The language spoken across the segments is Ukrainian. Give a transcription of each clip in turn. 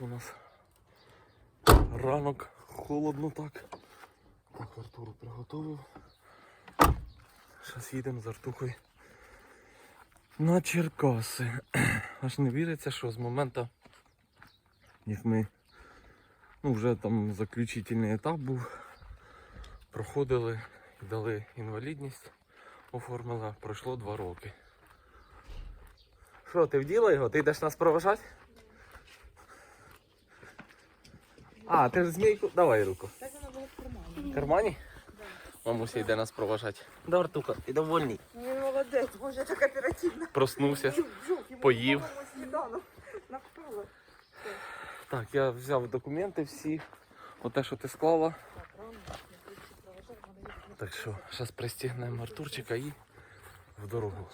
у нас ранок, холодно так. Так, Артуру приготував. Зараз їдемо з Артухою на Черкаси. Аж не віриться, що з моменту, як ми ну, вже там заключительний етап був, проходили і дали інвалідність, оформили, пройшло два роки. Що, ти вділа його? Ти йдеш нас проважати? А, ти ж змійку. Давай руку. Так вона була в кармані. В кармані? Мамуся йде нас проважати. Да, Артука, і довольний. Ну, молодець, боже, так оперативно. Проснувся. Поїв. Так, я взяв документи всі. Оте, що ти склала. Так що, зараз пристігнемо Артурчика і в дорогу.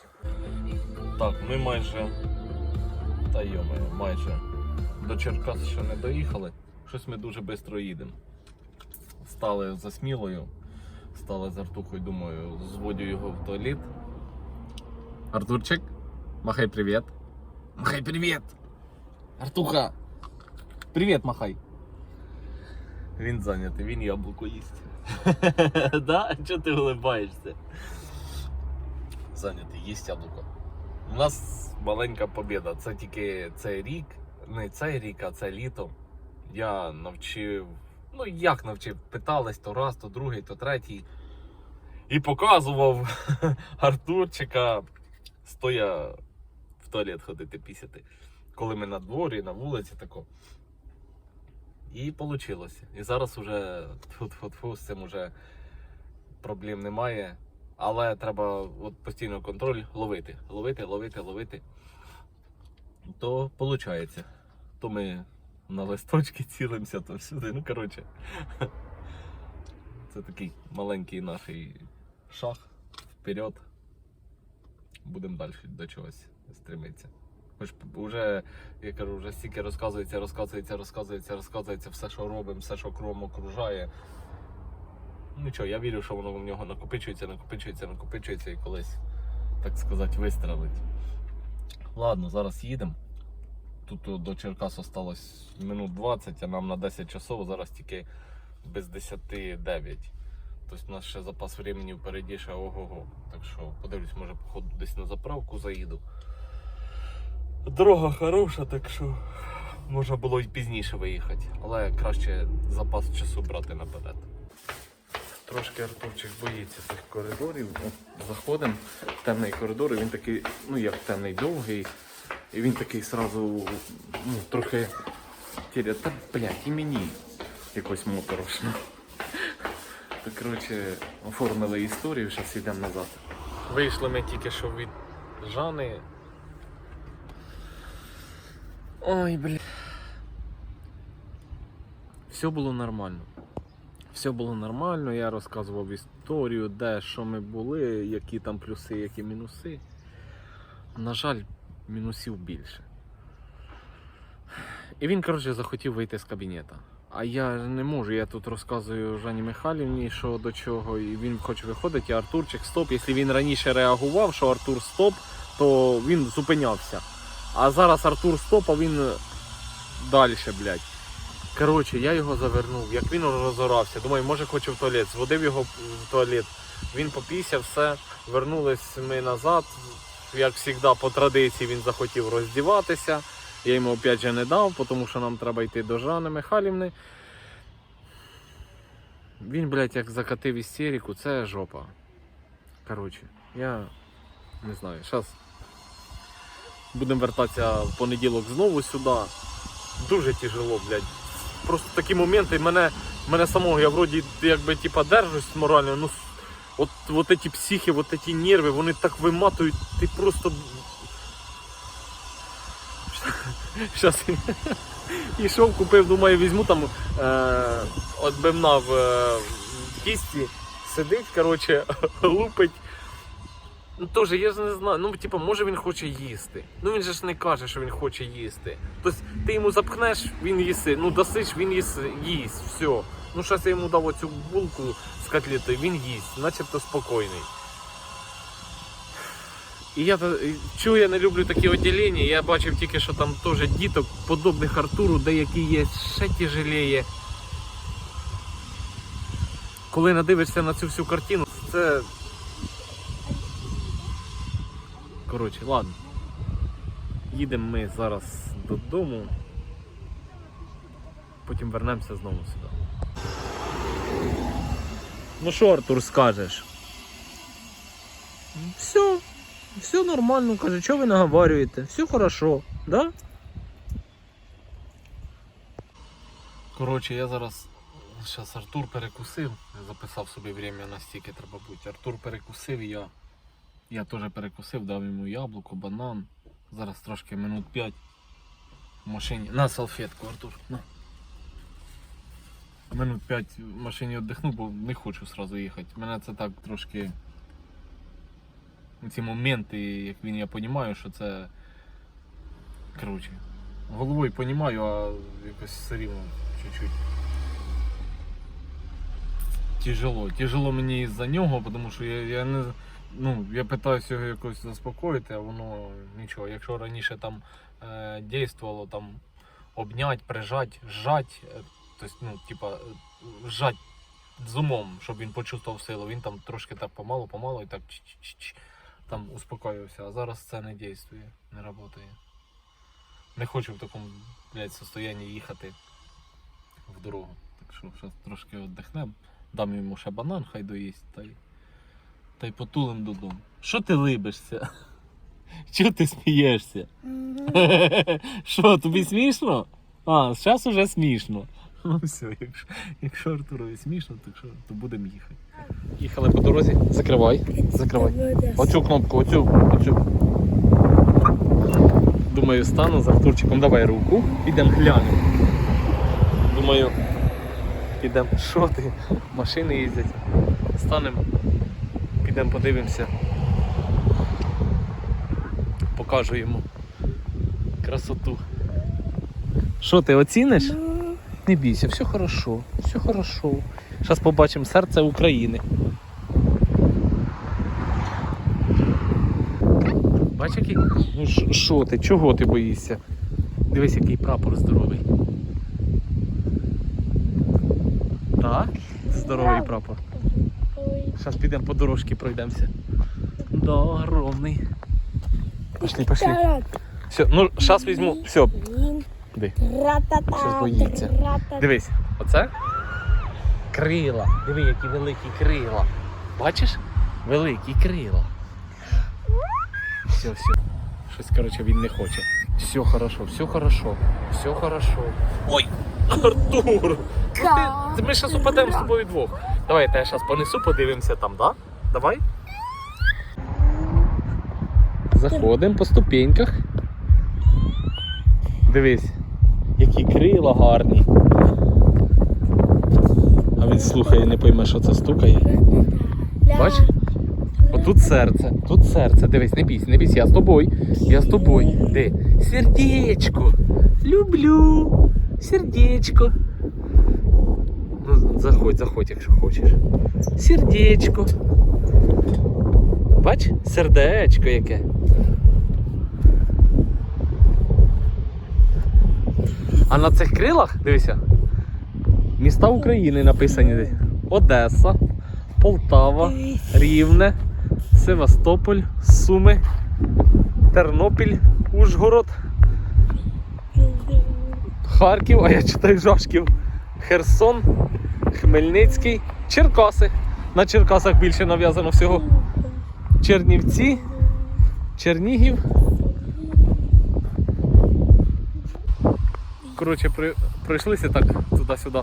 Так, ми майже. Та йоме, майже. До Черкас ще не доїхали. Щось ми дуже швидко їдемо. Стали за смілою. Стали з Артухою, думаю, зводю його в туалет. Артурчик, махай привіт. Махай привіт! Артуха! Привіт, махай! Він зайнятий, він яблуко їсть. да? Чого ти улибаєшся? Зайнятий, їсть яблуко. У нас маленька побіда. Це тільки цей рік, не цей рік, а це літо. Я навчив. Ну як навчив? Питались то раз, то другий, то третій. І показував Артурчика, стоя в туалет ходити пісяти. Коли ми на дворі, на вулиці тако. І вийшло. І зараз уже з цим уже проблем немає. Але треба от постійно контроль ловити. Ловити, ловити, ловити. То виходить. То ми на листочки цілимося, то всюди. Ну, коротше. Це такий маленький наш шаг вперед. Будемо далі до чогось стремитися. Хоч вже, я кажу, вже стільки розказується, розказується, розказується, розказується, все, що робимо, все, що кром окружає. Нічого, я вірю, що воно в нього накопичується, накопичується, накопичується і колись, так сказати, вистрелить. Ладно, зараз їдемо. Тут до Черкас осталось минут 20, а нам на 10 часов, зараз тільки без 10 9. Тобто у нас ще запас времени впереді ще ого-го. Так що подивлюсь, може, походу десь на заправку заїду. Дорога хороша, так що можна було й пізніше виїхати, але краще запас часу брати наперед. Трошки Артурчик боїться цих коридорів. Заходимо в темний коридор, він такий, ну як темний, довгий. І він такий сразу ну, трохи тіря, та блядь, і мені якось моторошно. То коротше, оформили історію, зараз йдемо назад. Вийшли ми тільки що від Жани. Ой, блядь. Все було нормально. Все було нормально, я розказував історію, де що ми були, які там плюси, які мінуси. На жаль, мінусів більше. І він, коротше, захотів вийти з кабінета. А я не можу, я тут розказую Жанні Михайлівні, що до чого, і він хоче виходити, а Артурчик стоп. Якщо він раніше реагував, що Артур стоп, то він зупинявся. А зараз Артур стоп, а він далі, блядь. Коротше, я його завернув, як він розорався. Думаю, може хоче в туалет. Зводив його в туалет. Він попісяв, все. Вернулись ми назад. Як завжди, по традиції він захотів роздіватися. Я йому опять же не дав, тому що нам треба йти до Жани Михайлівни. Він, блядь, як закатив істерику, це жопа. Коротше, я не знаю. Зараз будемо вертатися в понеділок знову сюди. Дуже тяжело, блядь. Просто такі моменти мене, мене самого, я вроді якби типа держусь морально, ну от, от ці психи, от ці нерви, вони так виматують, ти просто. Щас ішов, купив, думаю, візьму там е, отбивна в, е, кісті, сидить, коротше, лупить. Ну теж я ж не знаю. Ну, типу, може він хоче їсти. Ну він же ж не каже, що він хоче їсти. Тобто ти йому запхнеш, він їси. Ну дасиш, він їсть, їсть. Все. Ну зараз я йому дав оцю булку з котлетою, він їсть, начебто спокійний. І я чого я не люблю такі відділення, я бачив тільки, що там теж діток, подобних Артуру, деякі є ще тяжеліє. Коли надивишся на цю всю картину, це. Коротше, ладно. Їдемо ми зараз додому. Потім вернемося знову сюди. Ну що, Артур, скажеш? Все, все нормально, каже, що ви наговорюєте? Все хорошо, да? Коротше, я зараз. Зараз Артур перекусив. Я записав собі время настільки треба бути. Артур перекусив я. Я теж перекусив, дав йому яблуко, банан. Зараз трошки минут 5 в машині. На салфетку, Артур. На. Минут 5 в машині віддихну, бо не хочу сразу їхати. Мене це так трошки. Ці моменти, як він я розумію, що це. Коротше. Головою розумію, а якось все рівно чуть-чуть. Тяжело. Тяжело мені із-за нього, тому що я, я не. Ну, я питаюся його якось заспокоїти, а воно нічого. Якщо раніше там е, дійствувало там обнять, прижать, жать, е, тобто, ну, типа, е, жать з умом, щоб він почувствував силу, він там трошки так помалу, помалу і так ч-ч-ч-ч, там успокоївся. А зараз це не дійствує, не працює. Не хочу в такому, блядь, состоянні їхати в дорогу. Так що зараз трошки віддихнемо. Дам йому ще банан, хай доїсть, та й, та й потулим додому. Що ти либишся? Чого ти смієшся? Що, тобі смішно? А, зараз уже смішно. Ну все, якщо, якщо Артурові смішно, то, що, то будемо їхати. Їхали по дорозі. Закривай. Закривай. Оцю кнопку, оцю, оцю. Думаю, стану з Артурчиком, давай руку, підемо глянемо. Думаю, підемо. Що ти? Машини їздять. Станемо, підемо подивимося. Покажу йому красоту. Що ти оціниш? Не бійся, все хорошо, все хорошо. Зараз побачимо серце України. Бач, який? Ну що ти? Чого ти боїшся? Дивись, який прапор здоровий. Так? Здоровий прапор. Зараз підемо по дорожці пройдемося. Да, огромний. Пошли, пошли. Все, ну зараз візьму. Все, Де? Щось боїться. Дивись, оце крила. Диви, які великі крила. Бачиш? Великі крила. Все, все. Щось, коротше, він не хоче. Все хорошо, все хорошо, все хорошо. Ой, Артур! Ну ти, ми зараз упадемо з тобою двох. Давай я тебе зараз понесу, подивимося там, да? Давай. Заходимо по ступеньках. Дивись, які крила гарні. А він слухає, не пойме, що це стукає. Бач? Отут серце, тут серце. Дивись, не бійся, не бійся, я з тобою. Я з тобою. Де? Сердечко. Люблю. Сердечко. Ну, заходь, заходь, якщо хочеш. Сердечко. Бач, сердечко яке. А на цих крилах, дивися, міста України написані десь. Одеса, Полтава, Рівне, Севастополь, Суми, Тернопіль, Ужгород, Харків, а я читаю Жашків, Херсон, Хмельницький, Черкаси. На Черкасах більше нав'язано всього. Чернівці, Чернігів. Коротше, при, пройшлися так туди-сюди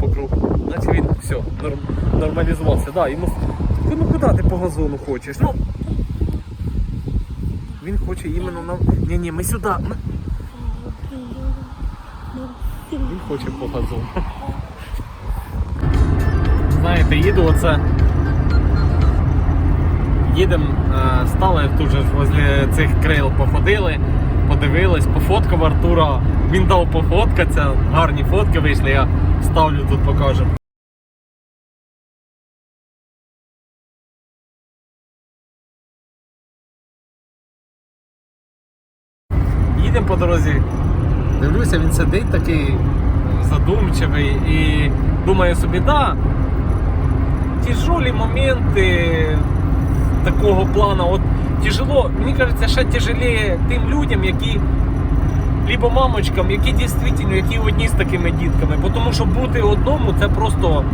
по кругу. Наче він все, норм, нормалізувався. Да, йому... Ну куди ти по газону хочеш? Ну. Він хоче іменно нам. Ні, ні, ми сюди. на- Він хоче по газону. Знаєте, їду оце. Їдемо, е, стали тут же возле цих крил походили, подивились, пофоткав Артура. Він дав пофоткатися, гарні фотки вийшли, я вставлю тут покажу. їдемо по дорозі. Дивлюся, він сидить такий задумчивий і думає собі, да, тяжелі моменти такого плану. От тяжело, мені кажеться, ще тяжеліє тим людям, які либо мамочкам, які дійсно, які одні з такими дітками. Бо Тому що бути одному це просто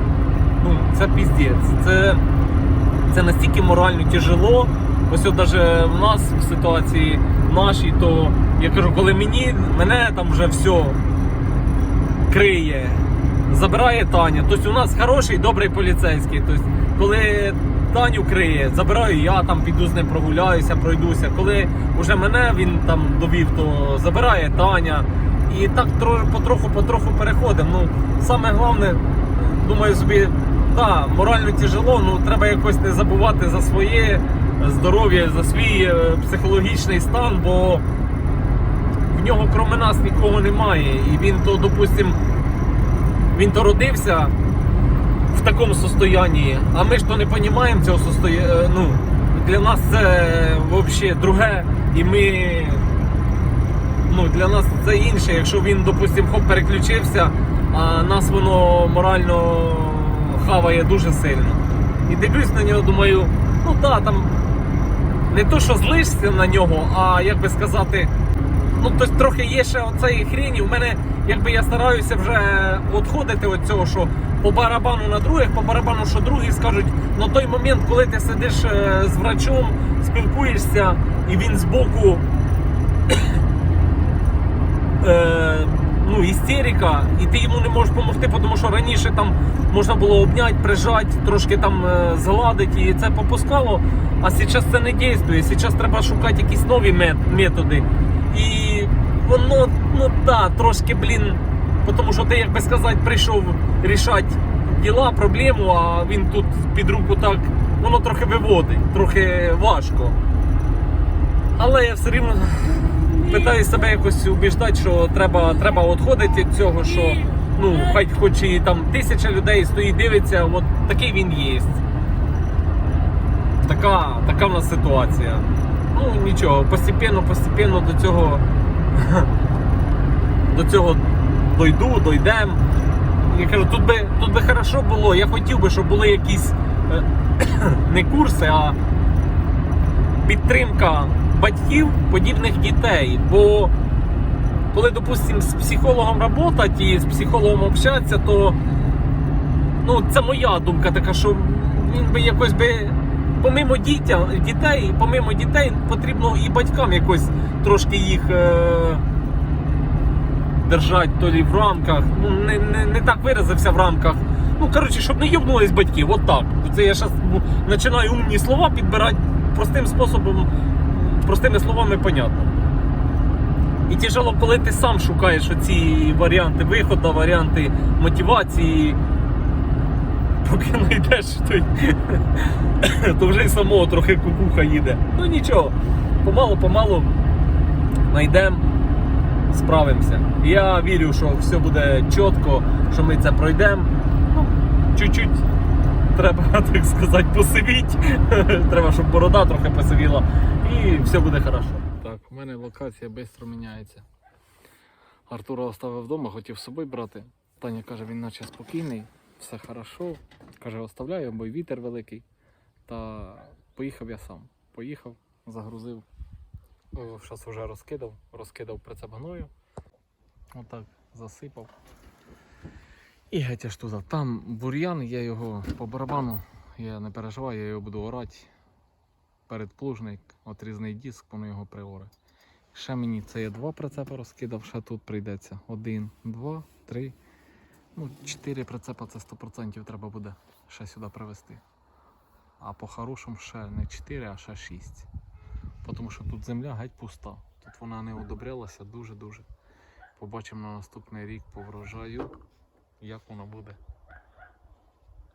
ну, це піздець. Це, це настільки морально тяжело. Ось от навіть в нас в ситуації нашій, то я кажу, коли мені мене там вже все криє, забирає Таня. Тобто у нас хороший, добрий поліцейський. Тобто, коли Таню криє, забираю я там, піду з ним прогуляюся, пройдуся. Коли вже мене він там довів, то забирає Таня. І так тро- потроху-потроху переходимо. Ну, саме головне, думаю собі, да, морально тяжело, ну треба якось не забувати за своє здоров'я, за свій е, психологічний стан, бо в нього кроме нас нікого немає. І він то, допустим, він то родився такому состоянні, а ми ж то не розуміємо цього состояння. Ну, для нас це взагалі друге, і ми. Ну, для нас це інше. Якщо він, допустим, хоп, переключився, а нас воно морально хаває дуже сильно. І дивлюсь на нього, думаю, ну так, там не то, що злишся на нього, а як би сказати, ну тобто трохи є ще оцеї хрені. У мене, якби я стараюся вже відходити від цього, що по барабану на других, по барабану, що другі скажуть, на той момент, коли ти сидиш е, з врачом, спілкуєшся, і він збоку. Е, ну, істерика, і ти йому не можеш допомогти, тому що раніше там можна було обняти, прижати, трошки там е, згладити, і це попускало. А зараз це не дійствує. Зараз треба шукати якісь нові методи. І воно, ну так, трошки, блін, тому що ти, як би сказати, прийшов рішати діла, проблему, а він тут під руку так, воно трохи виводить, трохи важко. Але я все рівно питаюся себе якось убіждати, що треба, треба відходити від цього, що ну, хай хоч і там тисяча людей стоїть, дивиться, от такий він є. Така, така в нас ситуація. Ну нічого, постепенно, постепенно до цього до цього дойду, дойдемо. Я кажу, тут би, тут би хорошо було. Я хотів би, щоб були якісь е, не курси, а підтримка батьків подібних дітей. Бо коли, допустимо, з психологом працювати і з психологом общатися, то ну, це моя думка така, що він би якось би. Помимо дітя, дітей, помимо дітей, потрібно і батькам якось трошки їх е, держати то лі в рамках. Ну, не, не, не так виразився в рамках. Ну, коротше, щоб не юбнулись батьків, от так. Це я зараз починаю умні слова підбирати простим способом, простими словами понятно. І тяжело, коли ти сам шукаєш оці варіанти виходу, варіанти мотивації. Поки знайдеш, то, то вже й самого трохи кукуха їде. Ну нічого, помалу-помалу знайдемо, справимося. Я вірю, що все буде чітко, що ми це пройдемо. Ну, чуть-чуть треба, так сказати, посивіть. Треба, щоб борода трохи посивіла. І все буде хорошо. Так, у мене локація швидко міняється. Артура оставив вдома, хотів з собою брати. Таня каже, він наче спокійний, все хорошо. Каже, оставляю, бо вітер великий. Та поїхав я сам. Поїхав, загрузив. Зараз вже розкидав, розкидав прицеп гною. Отак засипав. І геть аж туди. Там бур'ян, я його по барабану, я не переживаю, я його буду орати. Передплужник, отрізний диск, воно його приоре. Ще мені це я два прицепи розкидав, ще тут прийдеться. Один, два, три. Ну, чотири прицепа це 100% треба буде ще сюди привезти. А по-хорошому ще не 4, а ще 6. Тому що тут земля геть пуста. Тут вона не одобрялася дуже-дуже. Побачимо на наступний рік по врожаю, як воно буде.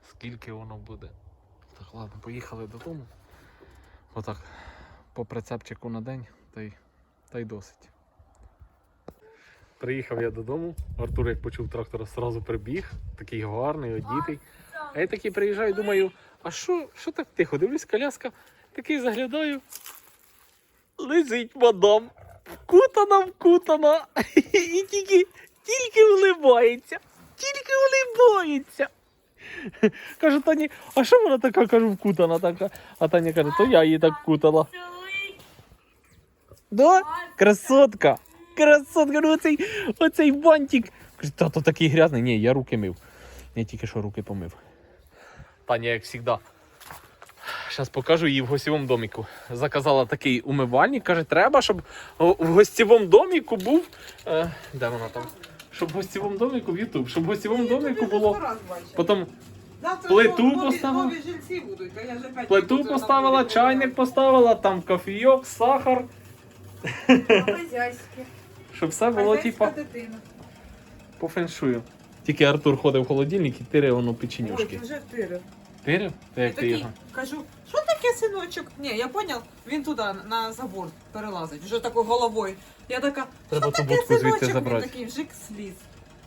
Скільки воно буде. Так, ладно, поїхали додому. Отак, по прицепчику на день, та й, та й досить. Приїхав я додому. Артур, як почув трактора, одразу прибіг, такий гарний, одітий. А я такий приїжджаю, думаю, а що, що так тихо? Дивлюсь, коляска, такий заглядаю. Лежить мадам вкутана, вкутана. І тільки, тільки улибається. Тільки улибається. Каже Тані, а що вона така, кажу, вкутана така? А Таня каже, то я її так вкутала. Да? Красотка! Красотка, ну оцей, оцей бантик. Каже, тато такий грязний. Ні, я руки мив. Я тільки що руки помив. Таня, як завжди. Зараз покажу її в гостєвому доміку. Заказала такий умивальник. Каже, треба, щоб в гостєвому доміку був. Е, де вона там? Щоб в гостєвому доміку в Ютуб, щоб в гостєвому доміку було. Потім Завтра плиту нові- поставила. Нові жильці будуть, а я ж опять плиту поставила, чайник поставила, там кофійок, сахар. Хазяйське. Щоб все було Хазяйська типа дитина. по феншую. Тільки Артур ходив в холодильник і тире воно Ой, печенюшки. ти вже втирив. Тирив? Та І як ти такий, його? кажу, що таке синочок? Ні, я поняв, він туди на забор перелазить, вже такою головою. Я така, Треба що ту таке будку звідти синочок? Він забрати. такий вжик сліз.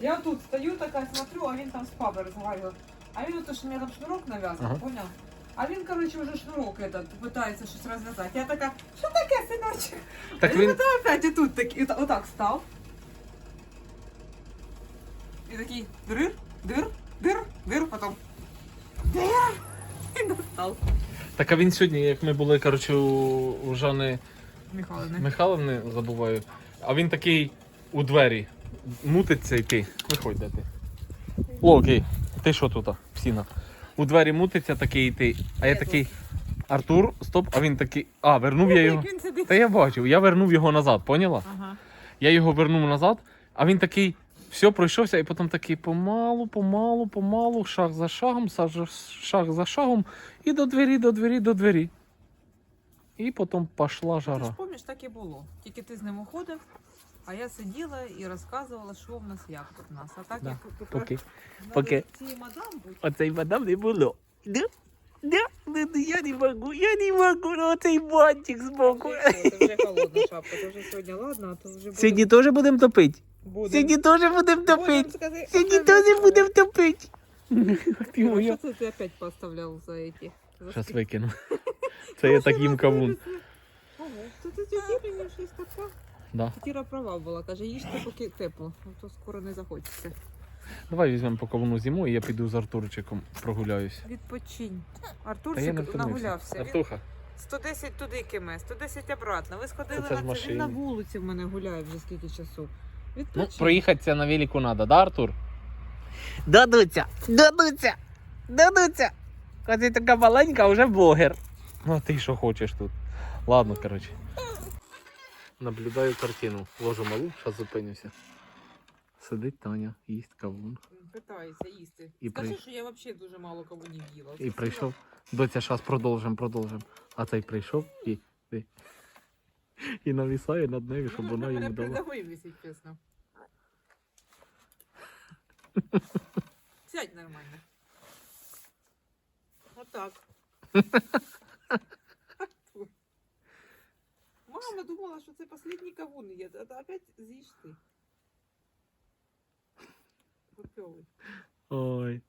Я тут стою така, смотрю, а він там спав розгаював. А він ото ж мені там шнурок нав'язав, Ага. поняв? А він, коротше, вже шнурок этот, питається щось розв'язати. Я така, що таке, синочок? Так він- він опять і тут так, і та- отак став. І такий дир, дир, дир, дир, потім дир. І достав. Так а він сьогодні, як ми були, коротше, у, у Жани Михайловни. Михайловни, забуваю, а він такий у двері мутиться йти. Виходь де ти. О, окей. Ти що тут? Псіна. У двері мутиться такий йти. А я такий. Артур, стоп, а він такий. А, вернув я його. Та я бачив, я вернув його назад, поняла? Ага. Я його вернув назад, а він такий. Все пройшовся, і потім такий помалу, помалу, помалу, шаг за шагом, шаг за шагом, і до двері, до двері, до двері. І потім пішла Ти ж жара. пам'ятаєш, так і було. Тільки ти з ним уходив, а я сиділа і розказувала, що в нас як тут в нас. А так Да. як тут Поки. поки. цієї мадам бути. Оцей мадам не було. Да? Да? Ну, ну, я не можу, я не можу, ну оцей бантик збоку. Це вже холодна шапка, це вже сьогодні ладно, а то вже буде. Сьогодні теж будемо топити. Будем. Сьогодні теж будемо Будем, топити. скажи, Сьогодні опять теж будемо топити. Ти Ой, моя. Що це ти опять поставляв за эти? За скільки? викину. Це я так їм кавун. Ого, то ти тетя мені щось така. Да. Тіра права була, каже, їжте поки тепло, а то скоро не захочеться. Давай візьмемо по кавуну зиму і я піду з Артурчиком прогуляюсь. Відпочинь. Та я не Артурчик втомився. нагулявся. Він Артуха, 110 туди киме, 110 обратно. Ви сходили Це на це. Він на вулиці в мене гуляє вже скільки часу. ну Відпочинь. проїхатися на велику треба, да, Артур? Дадуться, дадуться, дадуться. Коли ти така маленька, вже блогер. Ну, а ти що хочеш тут? Ладно, коротше. Наблюдаю картину. Ложу малу, зараз зупинюся. Сидить Таня, їсть кавун. Питається їсти. І Скажи, при- що я взагалі дуже мало не їла. І прийшов. Доця, зараз продовжимо, продовжимо. А цей прийшов і. І, і навісає над нею, щоб вона мене йому дала. придавив, якщо чесно. Сядь нормально. Отак. Мама думала, що це останній кавун є, а то опять з'їш ти. Ой.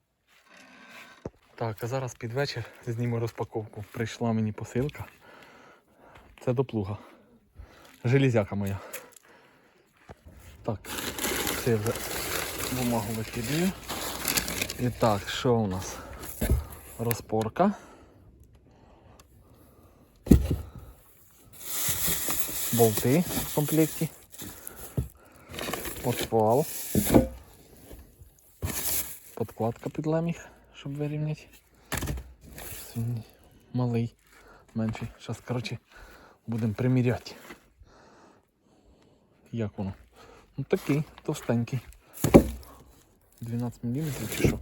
Так, а зараз під вечір зніму розпаковку. Прийшла мені посилка. Це до плуга. Железяка моя. Так, це я вже бумагу викидаю. І так, що у нас? Розпорка. Болти в комплекті. Отвал. Подкладка під леміг, щоб вирівняти. Малий, менший. Зараз, коротше, будемо приміряти. Як воно? Ну такий, товстенький. 12 мм чи?